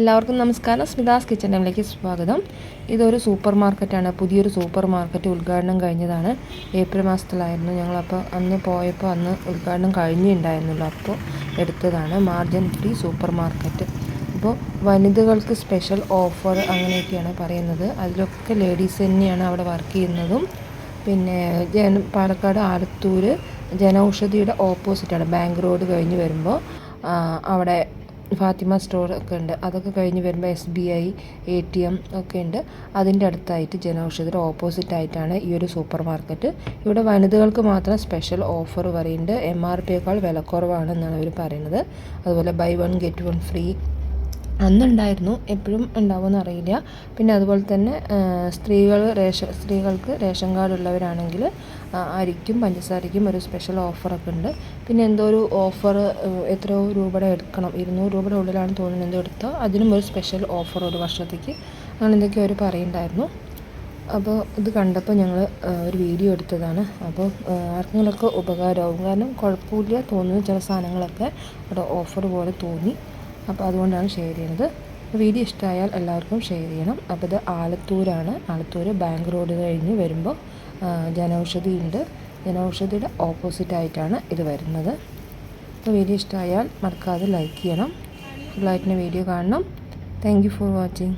എല്ലാവർക്കും നമസ്കാരം. സ്മിതാസ് കിച്ചൺ ടൈമിലേക്ക് സ്വാഗതം. ഇതൊരു സൂപ്പർ മാർക്കറ്റാണ് പുതിയൊരു സൂപ്പർ മാർക്കറ്റ് ഉദ്ഘാടനം കഴിഞ്ഞതാണ്. ഏപ്രിൽ മാസത്തിലായിരുന്നു ഞങ്ങളപ്പോൾ അന്ന് പോയപ്പോൾ അന്ന് ഉദ്ഘാടനം കഴിഞ്ഞിട്ടുണ്ടായിരുന്നുള്ളൂ അപ്പോൾ എടുത്തതാണ് മാർജിൻ ഫ്രീ സൂപ്പർ മാർക്കറ്റ് അപ്പോൾ വനിതകൾക്ക് സ്പെഷ്യൽ ഓഫർ അങ്ങനെയൊക്കെയാണ് പറയുന്നത്. അതിലൊക്കെ ലേഡീസ് തന്നെയാണ് അവിടെ വർക്ക് ചെയ്യുന്നതും. പിന്നെ ജന പാലക്കാട് ആലത്തൂർ ജനൌഷധിയുടെ ഓപ്പോസിറ്റാണ്. ബാങ്ക് റോഡ് കഴിഞ്ഞ് വരുമ്പോൾ അവിടെ ഫാത്തിമ സ്റ്റോർ ഒക്കെ ഉണ്ട്. അതൊക്കെ കഴിഞ്ഞ് വരുമ്പോൾ S B I A T M ഒക്കെ ഉണ്ട്. അതിന്റെ അടുത്തായിട്ട് ജനൌഷധിയുടെ ഓപ്പോസിറ്റ് ആയിട്ടാണ് ഈ ഒരു സൂപ്പർ മാർക്കറ്റ് ഇവിടെ വനിതകൾക്ക് മാത്രം സ്പെഷ്യൽ ഓഫർ പറയുന്നുണ്ട് എം ആർ പിയേക്കാൾ വിലക്കുറവാണെന്നാണ് അവർ പറയുന്നത്. അതുപോലെ buy one get one free അന്നുണ്ടായിരുന്നു. എപ്പോഴും ഉണ്ടാവുമെന്ന് അറിയില്ല. പിന്നെ അതുപോലെ തന്നെ സ്ത്രീകൾ റേഷൻ സ്ത്രീകൾക്ക് റേഷൻ കാർഡ് ഉള്ളവരാണെങ്കിൽ അരിക്കും പഞ്ചസാരയ്ക്കും ഒരു സ്പെഷ്യൽ ഓഫറൊക്കെ ഉണ്ട്. പിന്നെ എന്തോ ഒരു ഓഫർ എത്രയോ രൂപയുടെ എടുക്കണം. ഇരുന്നൂറ് രൂപയുടെ ഉള്ളിലാണ് തോന്നുന്നത് എന്തോ എടുത്തോ. അതിനും ഒരു സ്പെഷ്യൽ ഓഫർ ഒരു വർഷത്തേക്ക്. അങ്ങനെ എന്തൊക്കെയോ അവർ പറയുന്നുണ്ടായിരുന്നു. അപ്പോൾ ഇത് കണ്ടപ്പോൾ ഞങ്ങൾ ഒരു വീഡിയോ എടുത്തതാണ്. അപ്പോൾ ആർക്കെങ്കിലുമൊക്കെ ഉപകാരമാവും. കാരണം കുഴപ്പമില്ല തോന്നുന്ന ചില സാധനങ്ങളൊക്കെ. അവിടെ ഓഫർ പോലെ തോന്നി. അപ്പോൾ അതുകൊണ്ടാണ് ഷെയർ ചെയ്യുന്നത്. വീഡിയോ ഇഷ്ടമായാൽ എല്ലാവർക്കും ഷെയർ ചെയ്യണം. അപ്പോൾ ഇത് ആലത്തൂരാണ്. ആലത്തൂർ ബാങ്ക് റോഡ് കഴിഞ്ഞ് വരുമ്പോൾ ജനൗഷധി ഉണ്ട് ജനൌഷധിയുടെ ഓപ്പോസിറ്റായിട്ടാണ് ഇത് വരുന്നത്. അപ്പോൾ വീഡിയോ ഇഷ്ടമായാൽ മറക്കാതെ ലൈക്ക് ചെയ്യണം. ഫുള്ളായിട്ടിന്റെ വീഡിയോ കാണണം. Thank for watching